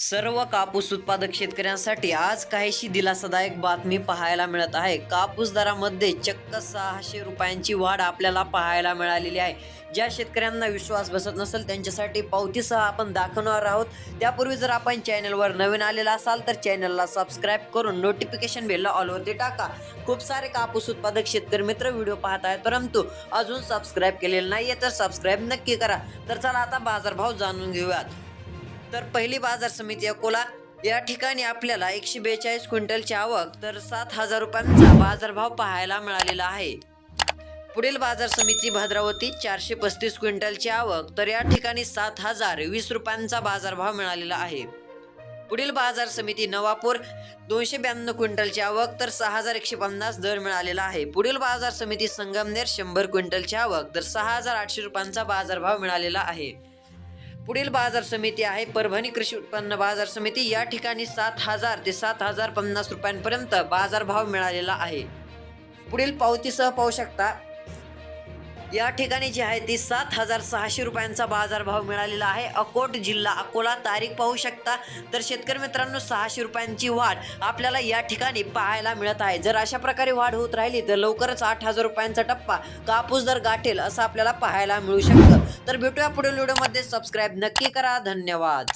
सर्व कापूस उत्पादक शेतकऱ्यांसाठी आज काहीशी दिलासादायक बातमी पाहायला मिळत आहे. कापूस दरामध्ये चक्क सहाशे रुपयांची वाढ आपल्याला पाहायला मिळालेली आहे. ज्या शेतकऱ्यांना विश्वास बसत नसेल त्यांच्यासाठी पावतीसह आपण दाखवणार आहोत. त्यापूर्वी जर आपण चॅनलवर नवीन आलेला असाल तर चॅनलला सबस्क्राईब करून नोटिफिकेशन बेलला ऑलवरती टाका. खूप सारे कापूस उत्पादक शेतकरी मित्र व्हिडिओ पाहत आहेत परंतु अजून सबस्क्राईब केलेलं आहे तर सबस्क्राईब नक्की करा. तर चला आता बाजारभाव जाणून घेऊयात. तर पहिली बाजार समिती अकोला. या ठिकाणी आपल्याला एकशे बेचाळीस क्विंटलची आवक तर सात हजार रुपयांचा बाजारभाव पाहायला मिळालेला आहे. पुढील बाजार समिती भद्रावती चारशे पस्तीस क्विंटलची आवक तर या ठिकाणी सात हजार वीस रुपयांचा बाजारभाव मिळालेला आहे. पुढील बाजार समिती नवापूर दोनशे ब्याण्णव क्विंटलची आवक तर सहा हजार एकशे पन्नास दर मिळालेला आहे. पुढील बाजार समिती संगमनेर शंभर क्विंटलची आवक तर सहा हजार आठशे रुपयांचा बाजारभाव मिळालेला आहे. पुढील बाजार समिती आहे. परभणी कृषी उत्पन्न बाजार समिती या ठिकाणी सात हजार ते सात हजार पन्नास रुपयांपर्यंत बाजारभाव मिळालेला आहे. पुढील पावतीसह पाहू शकता या ठिकाणी जी आहे ती सात हजार सहाशे रुपयांचा बाजारभाव मिळालेला आहे. अकोट जिल्हा अकोला तारीख पाहू शकता. तर शेतकरी मित्रांनो सहाशे रुपयांची वाढ आपल्याला या ठिकाणी पाहायला मिळत आहे. जर अशा प्रकारे वाढ होत राहिली तर लवकरच आठ हजार रुपयांचा टप्पा कापूस दर गाठेल असं आपल्याला पाहायला मिळू शकतं. तर भेटूया पुढील व्हिडिओमध्ये. सबस्क्राईब नक्की करा. धन्यवाद.